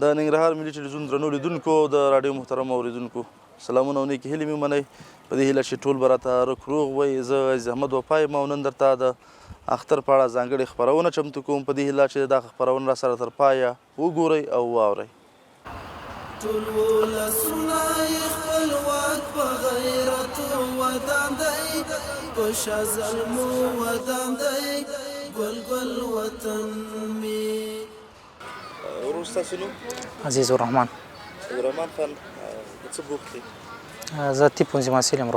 د ننګرهار ملي ټلویزیون درنو لیدونکو د رادیو محترم اوریدونکو سلامونه او نیکې هیلې مې منئ. په دې هیله چې ټول به راته روغ وئ. زه عزیز احمد وفا یم او نن درته د اختر په اړه ځانګړې خپرونه چمتو کوم. په دې هیله چې دا خپرونه را سره تر پایه وګورئ او واورئ. ټول ولسونه یې خپلواک په غیرت ودان دی. په شازل مو ودان دی. ګل ګل وطن می ورور ستاسو نوم عزیز الرحمن عبدالرحمن خان څه بوخت دی زه تیپ پونځه محصل یم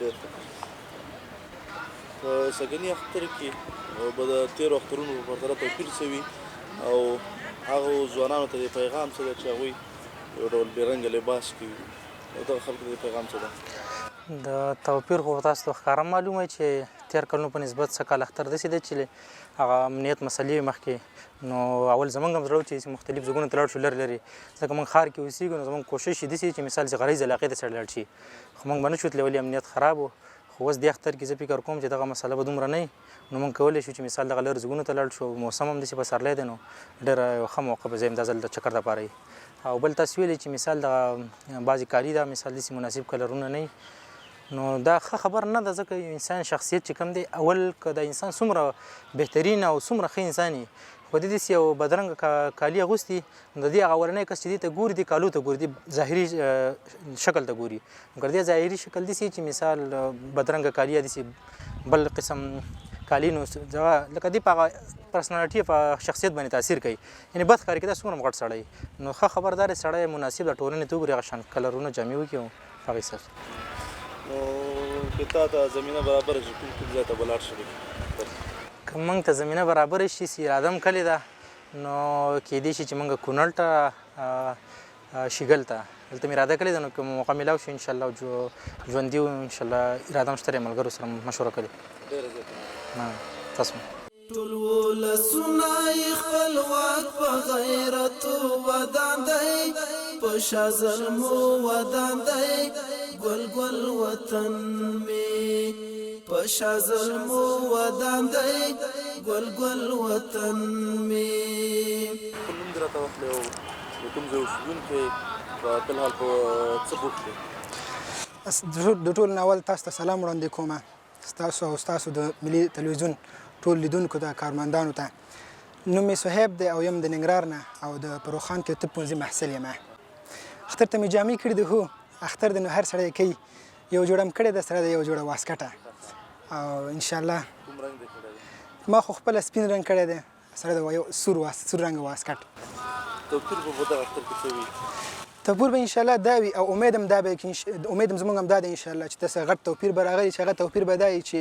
ډېر ښه. په سږني اختر کې به د تېرو اخترونو په پرتله توپیر څه وي او هغو ځوانانو ته د پیغام څه ده چې هغوی یو ډول بېرنګه لباس کوي. نو دغه خلکو ته د پیغام څه ده؟ د توپیر خو تاسو ته ښکاره معلومه چې تیر کلونو په نسبت څه کال اختر داسې دی چې هغه امنیت مسلې مخکې نو اول زمونږ هم زړه چې مختلف ځایونو ته لاړ شو لرې لرې. ځکه موږ ښار کې اوسېږو نو زموږ کوشش داسې چې مثال چې غریز علاقې ته سړی لاړ شي. خو موږ به نه شو تللی ولې امنیت خراب و؟ خو اوس دې اختر کې زه فکر کوم چې دغه مسله به دومره نه نو موږ کولی شو چې مثال دغه لرې ځایونو ته لاړ شو موسم هم داسې پسرلی دی نو ډېره یو ښه موقع به زه یم دا ځل د چکر دپاره او بل تاسو ویلي چې مثال د بعضې کالي دا مثال داسې مناسب کلرونه نه نو دا ښه خبر نه ده ځکه یو انسان شخصیت چې کوم دی اول که د انسان څومره بهترین او څومره ښه انسان وي خو د دې یو بدرنګه کا کالي اغوستي د دې هغه اولنی کس چې دې ته ګوري د کالو ته ګوري د ظاهري شکل ته ګوري. نو ګردې ظاهري شکل دي چې مثال بدرنګه کالي دي بل قسم کالی نو ځکه لکه دی په پرسنالټي په شخصیت باندې تاثیر کوي. یعنی بد کار کې دا څومره غټ سړی. نو ښه خبردار سړی مناسب د ټولنې هغه شان کلرونه جامې وکړي هغه سره نو که تا ته زمینه برابر شي کوم کوم ځای ته به لاړ شې که موږ ته زمینه برابر شي چې ارادم کلی ده. نو کېدای شي چې موږ کونړ ته شیګل ته. دلته مې اراده کړې ده نو که موقع میلاو شي انشاءالله جو ژوندي یو انشاءالله اراده هم شته ملګرو سره مشوره کړې ډېره زیاته تاسو ټول ولسونه یې خپلواک په غیرت ودان دی. په شازل مو ودان دی. ګل ګل وطن می په شازل مو ودان دی. ګل ګل وطن می خپل نوم دې راته واخلې او د کوم ځای اوسېدونکی په بل حال په څه بوخت د ټول ناول تاسو ته سلام وړاندې کوم. ستاسو او ستاسو د ملي تلویزیون ټول لیدونکو ته کارمندانو ته. نوم مې صهیب دی او یم د ننګرهار نه او د پروخان کې طب پوهنځي محصل یم. اختر ته مې جامې کړي دي هو اختر د نو هر سړی کوي یو جوړم کړی د سره د یو جوړه واسکټه. او ان شاء الله ما خو خپل سپین رنگ کړی دی سره د یو سور واس سور رنگ واسکټ. توپیر په دغه اختر کې وي؟ توپیر به ان شاء الله دا وي او امیدم دا به امیدم زمونږ هم دا دی ان شاء الله چې تاسو غټ توپیر به راغلی چې هغه توپیر به دی چې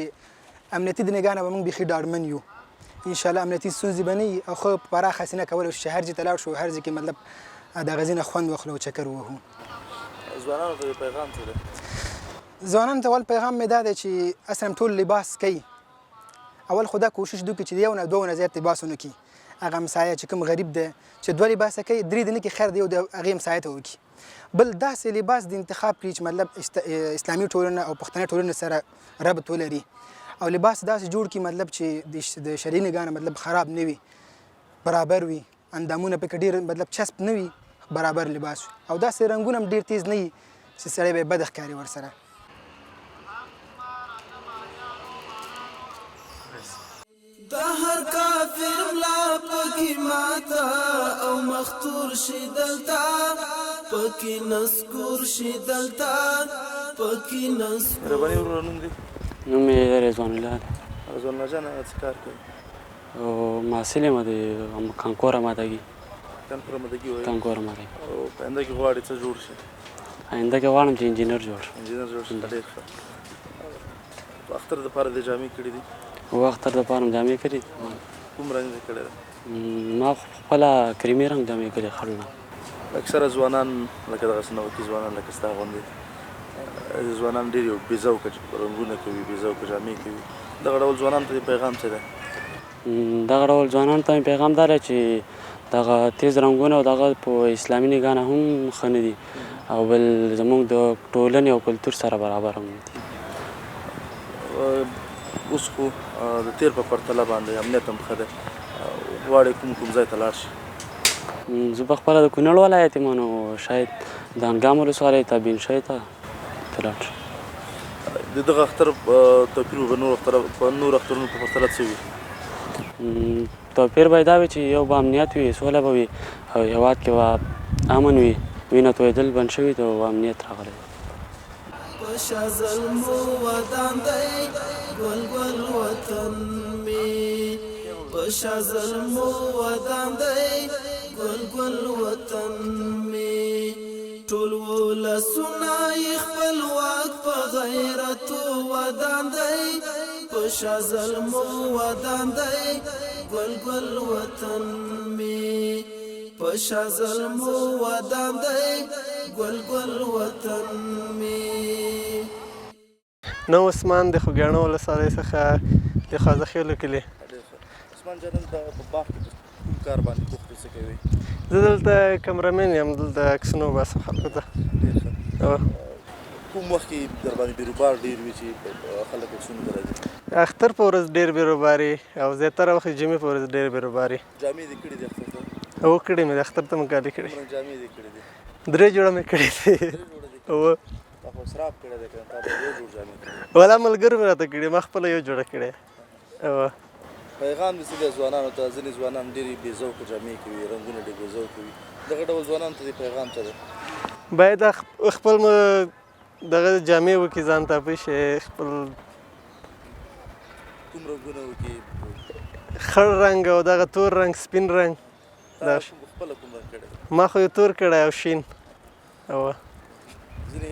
امنیتي د نگانه به موږ بيخي ډاډمن یو. ان شاء الله امنیتي ستونزې به نه وي او خو پراخه سینه کول شي هر ځای ته لاړ شو هر ځای کې مطلب د غزینه خوند وخلو چکر وهو ځوانانو ته پیغام څه دی ځوانان ته ول پیغام مې دا دی چې اصلا ټول لباس کوي اول خدا کوشش دوی چې یو نه دوه نه زیات لباسونه کوي هغه مسایه چې کوم غریب دی چې دوه لباس کوي درې دنه کې خیر دی او د هغه مسایه ته وکي بل داسې لباس د انتخاب کړي چې مطلب. اسلامي ټولنه او پښتني ټولنه سره ربط ولري او لباس داسې جوړ کړي مطلب چې د ش- د شرعي نگانه مطلب خراب نه وي برابر وي. اندامونه پکې ډیر مطلب چسپ نه وي برابر لباس وي. او داسې رنگونه ډیر تیز نه وي چې سړی به بد ښکاري ورسره. د هر کافر ملا پکې ماتا او مختور شي دلتا پکې نسکور شي دلتا پکې نس مهرباني ورور نوم دی نوم یې رضوان الله دی رضوان الله جان څه کار کوي او محصل یم د کانکور مادګي کان پر مدګي وای کانکور مادګي او پنده کې غواړي څه جوړ شي آینده کې غواړم چې انجینر جوړ انجینر جوړ شي ډېر ښه په اختر د پاره د جامې کړې دي او اختر د پاره جامې کړې کوم رنګ م، ما خپل کریمي رنگ جامې کړې خړل اکثره ځوانان لکه دغه سنوکي ځوانان لکه ستا غوندې اه، ځوانان ډېر یو بې ذوقه رنګونه کوي بې ذوقه جامې کوي. دغه ډول ځوانانو ته پیغام څه دی؟ دغه ډول ځوانان ته پیغام دار چې دغه تیز رنگونه او دغه په اسلامي نگاه هم ښه نه دي. او بل زموږ د ټولنې او کلتور سره برابر هم دي. اوس خو د تیر په پرتله باندې امنیت هم ښه دی. اه، غواړي کوم کوم ځای ته لاړ شي؟ زه په خپله د کونړ ولایت یم نو شاید د انګام ولسوالۍ ته بین شوی ته ته لاړ شو د دغه اختر توپیر به نور اختر په نور اخترونو په پرتله څه وي. توپیر به دا وي چې یو به امنیت وي سوله به وي او هېواد کې به امن وي. وینه تویدل بند شوي دي او امنیت راغلی. پشا گل وطن دی گل گل وطن می ټول ولسونه یې خپلواک په غیرت ودان دی. پشا ظلمو ودان دی. گل گل وطن می پشا ظلمو ودان دی. گل گل وطن می نو عثمان د خوږیاڼو ولسوالۍ څخه د خوازخیلو کلي. عثمان جان د په باغ کار باندې بوخت څه کوي زه دلته کمرمن یم دلته عکسونه وباسم خلکو ته. کوم وخت کې در باندې بیروبار ډېر وي چې خلک عکسونو ته راځي اختر په ورځ ډېر بیروباري او زیاتره وخت جمعې په ورځ ډېر بیروباري. جامې دې کړې دي اختر ته؟ او کړي مې د اختر ته کړي. کوم رنګ جامې دې کړې دي؟ درې جوړه مې کړي دي. کړې ولا ملګرو مې راته کړي ما خپله یو جوړه کړې. او پیغام دې څه دی ځوانانو ته ځینې ځوانان ډېرې بې ذوقه جامې کوي رنګونه ډېر بې ذوقه وي. دغه ډول ځوانانو ته دې پیغام څه دی؟ باید خپل دغه جامې وکړي ځان ته پوه شي خپل کوم رنګونه وکړي خړ رنګ او دغه تور رنګ سپین رنګ. دا خپله کوم رنګ کړی ما خو تور کړی او شین. او ځینې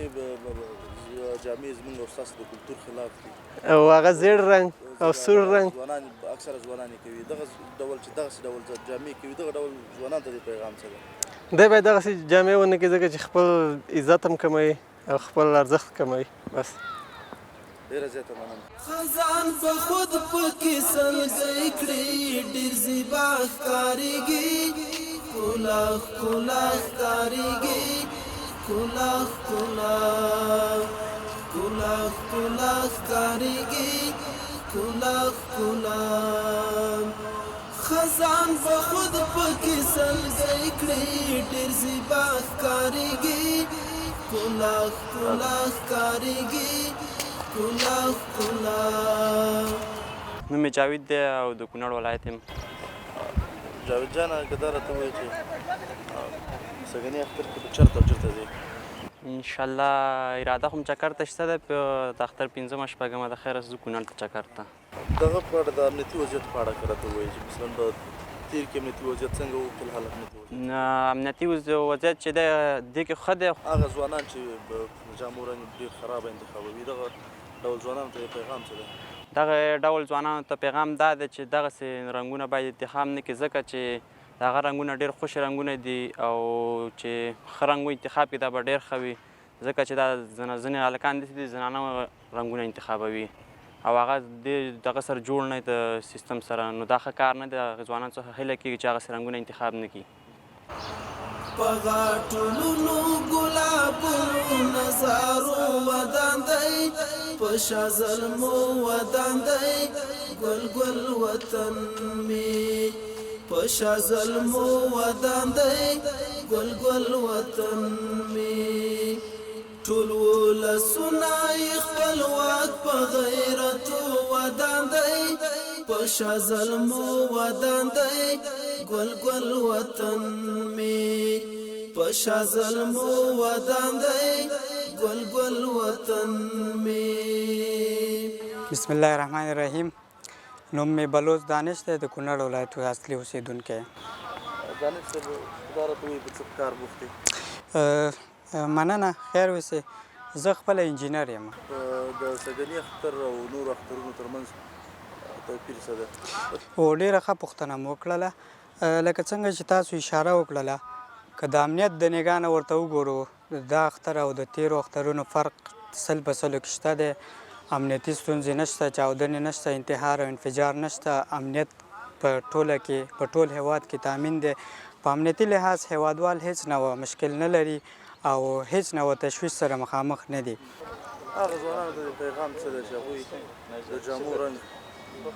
جامې زموږ او ستاسو د کلتور خلاف دي. او هغه زیړ رنګ او سور رنګ. ځوانان اکثره ځوانان یې کوي. دغه ډول چې دغه ډول جامې کوي دغه ډول ځوانان ته پیغام څه دی؟ دی باید دغسې جامې ونه کړي ځکه چې خپل عزت هم کموي او خپل ارزښت کموي. بس. ډېره زیاته مننه. خزان په خود پکې سلګۍ کړي ډېر زیبا ښکارېږي. ښکلا ښکلا ښکارېږي. ښکلا ښکلا ښکلا ښکلا ښکارېږي ښکلا ښکلا خزان په خود پکې سلګۍ کړي ډېر زیبا ښکارېږي ښکلا ښکلا ښکارېږي ښکلا ښکلا نوم مې جاوید دی او د کونړ ولایت یم جاوید جان که دا راته ووایي چې سږني اختر کې به چېرته چېرته ځې انشاءالله اراده خو م چکر ته شته په د اختر پنځمه شپږمه د خیره ځو کونړ ته چکر ته دغه په اړه د امنیتي وضعیت په اړه که راته ووایي چې مثلا په تیر کې امنیتي وضعیت څنګه و فی الحال امنیتي نه، امنیتي وض- وضعیت چې دی دې کې دی هغه ځوانان چې په جامو رنګ ډېر خراب انتخابوي دغه ډول ځوانانو ته پیغام څه دی؟ دغه ډول ځوانانو ته پیغام دا دی چې دغسې رنګونه باید انتخاب نه کړي ځکه چې دغه رنګونه ډېر خوشي رنګونه دي او چې رنګ انتخاب کړي دا به ډېر ښه وي ځکه چې دا هلکان داسې دي زنانه رنګونه انتخابوي. او هغه دې دغه سره جوړ نه د سیستم سره نو دا کار نه دی هغه ځوانان څخه هیله کېږي چې هغسې رنګونه انتخاب نه کړي. پغاټولونو ګلابونو نظارو ودان دی پشا ظلمو ودان دی ګل ګل وطن می پشا ظلمو ودان دی ګل ګل وطن می. ټول ولسونه یې خپلواک په غیرت ودان دی. پشا ظلمو ودان دی ګل ګل وطن می. پشا ظلمو ودان دی ګل ګل وطن می. بسم الله الرحمن الرحیم نوم می بلوچ دانش دی د کونړ ولایت اصلي اوسیدونکی. دانش صاحب دا راته ووایي په څه کار بوخت دی مننه خیر اوسې زه خپله انجینر یم. د سږني اختر او نورو اخترونو ترمنځ توپیر څه دی؟ او ډیره ښه پوښتنه مو وکړله. لکه څنګه چې تاسو اشاره وکړله که د امنیت د نگاه نه ورته وګورو دا اختر او د تیرو اخترونو فرق سل په سلو کې شته دی امنیتي ستونزې نشته چاودنې نشته انتحار او انفجار نشته امنیت په ټوله کې په ټول هیواد کې تامین دی. په امنیتي لحاظ هیوادوال هیڅ نوع مشکل نه لري او هیڅ نوع تشویش سره مخامخ نه دي. هغه ځوانانو ته پیغام څه دی؟ چې هغوی د جامو رنګ نه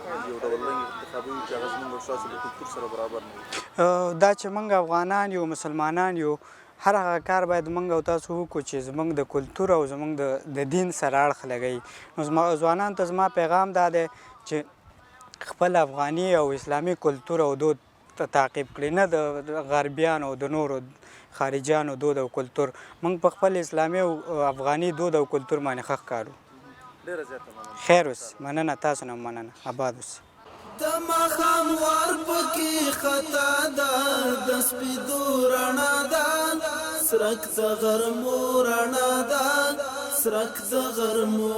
دا چې موږ افغانان یو مسلمانان یو هر هغه کار باید موږ او تاسو وکړو چې زموږ د کلتور او زموږ د دین سره اړخ لګوي نو زما ځوانان ته زما پیغام دا دی چې خپل افغاني او اسلامي کلتور او دود ته تعقیب کړي نه د- غربیانو او د نورو خارجیانو دود او کلتور. موږ په خپل اسلامي او افغاني دود او کلتور باندې ښه کارو ډیره زیاته مننه. خیر اوس مننه تاسو نه مننه. آباد اوسئ د مخام ور پکې خطا ده د سپیدو رڼا ده سرک د غرمو رڼا ده سرک د غرمو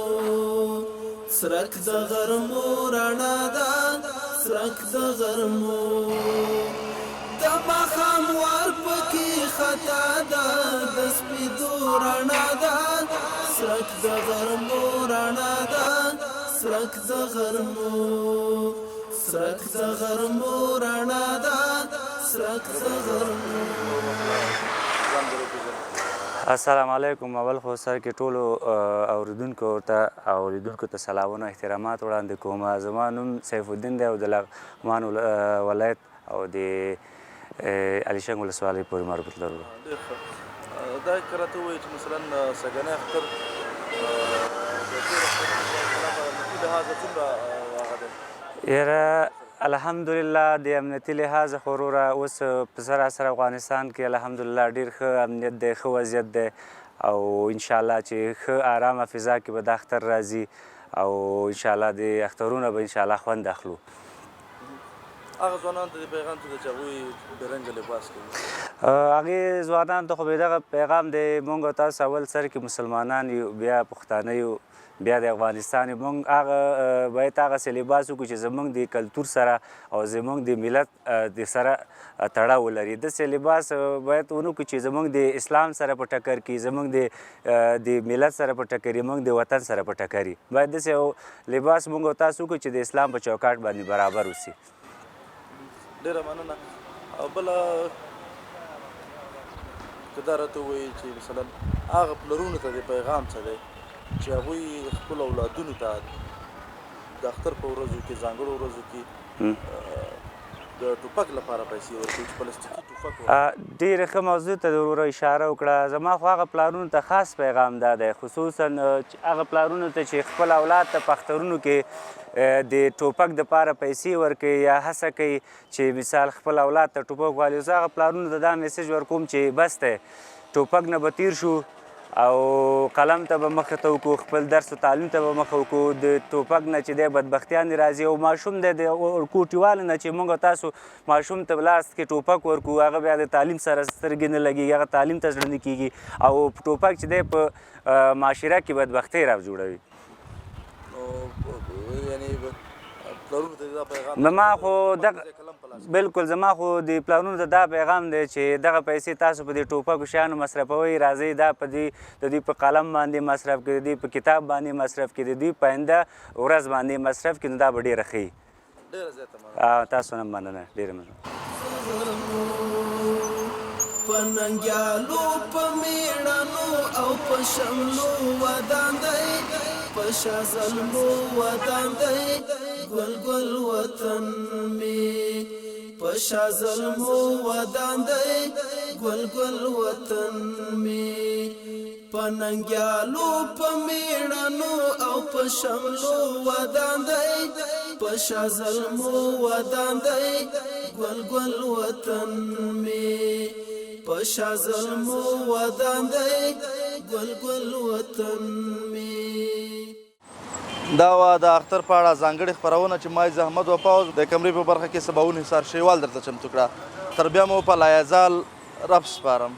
سرک د غرمو رڼا ده سرک د غرمو د مخام ور پکې خطا ده د سپیدو رڼا ده سرک د غرمو رڼا ده سرک د غرمو سرک د غرمو رڼا ده سرک د غرمو السلام علیکم اول خو سر کې ټولو اوریدونکو ته او لیدونکو ته سلامونه احترامات وړاندې کوم. زما نوم سیف الدین دی او د لغمان ولایت او د علیشنګ ولسوالۍ پورې مربوط لرو. دا کرته وایي چې مثلا اه، سګنی اختر د تېرو اخترونو په پرتله په امنیتي لحاظ څومره یاره الحمدلله د امنیتي لحاظ خو وروره اوس په سراسر افغانستان کې الحمدلله ډیر ښه امنیت دی ښه وضعیت دی او انشاءالله چې ښه آرامه فضا کې به دا اختر راځي او انشاءالله د اخترونه به انشاءالله خوند اخلو هغه ځوانانو ته د پیغام دی چې هغوی بېرنګه لباس کوي هغې ځوانانو ته خو به دغه پیغام دی مونږ تاسو اول سر کې مسلمانان یو بیا پښتانه یو بیا د افغانستان یو. مونږ هغه باید هغسې لباس وکړو چې زمونږ د کلتور سره او زمونږ د ملت د سره تړاو ولري. داسې لباس اه، باید ونه کړو چې زمونږ د اسلام سره په ټکر کې زمونږ د د ملت سره په ټکر کې مونږ د وطن سره په ټکر باید یو لباس مونږ او تاسو وکړو چې د اسلام په چوکاټ باندې برابر وسی ډیره مننه. دا راته ووایي چې مثلا هغه پلرونو ته د پیغام څه دی چې هغوی خپل اولادونو ته د اختر په ورځو کې ځانګړو ورځو کې د ټوپک لپاره پیسې ورکوي چې پلاستیکي ټوپک ډېرې ښه موضوع ته وروره اشاره وکړه. زما خو هغه پلارونو ته خاص پیغام دا دی خصوصا هغه پلارونو ته چې خپل اولاد ته په اخترونو کې د ټوپک دپاره پیسې ورکوي یا هڅه کوي چې مثال خپل اولاد ته ټوپک والي زه هغه پلارونو ته دا میسج ورکوم چې بس دی ټوپک نه به تیر شو او قلم ته به مخه ته وکړو خپل درس او تعلیم ته به مخه وکړو د ټوپک نه چې دی بدبختیان راځي او ماشوم د کوټیوالو نه چې موږ تاسو ماشوم ته لاس کې ټوپک ورکو هغه بیا د تعلیم سره سترګې نه لګي هغه تعلیم ته نه کیږي او ټوپک چې دی په معاشره کې بدبختۍ را جوړوي. نو یعنی ما خو دغه بالکل زما خو د پلانونو ته دا پیغام دی چې دغه پیسې تاسو په دې ټوپکو شیانو مصرفوئ. راځئ دا په دې د دوی په قلم باندې مصرف کړئ د دوی په کتاب باندې مصرف کړئ د دوی په آینده ورځ باندې مصرف کړئ نو دا به ډېره ښه ډیره زیاته تاسو نه مننه ډېره مننه. پننګیالو په میړانو او په شملو ودان دی. په شازلمو ودان دی ګل ګل وطن می په شازلمو ودان دی ګل ګل وطن می پننګیالو په میړانو او په شملو ودان دی په شازلمو ودان دی ګل ګل وطن می په شازلمو ودان دی ګل ګل وطن می دا وا د اختر په اړه ځانګړې خپرونه چې ما زحمت وپاو د کمرې په برخه کې سباون حصار شیوال درته چمتو کړه. تر بیا مو په لایزال رب سپارم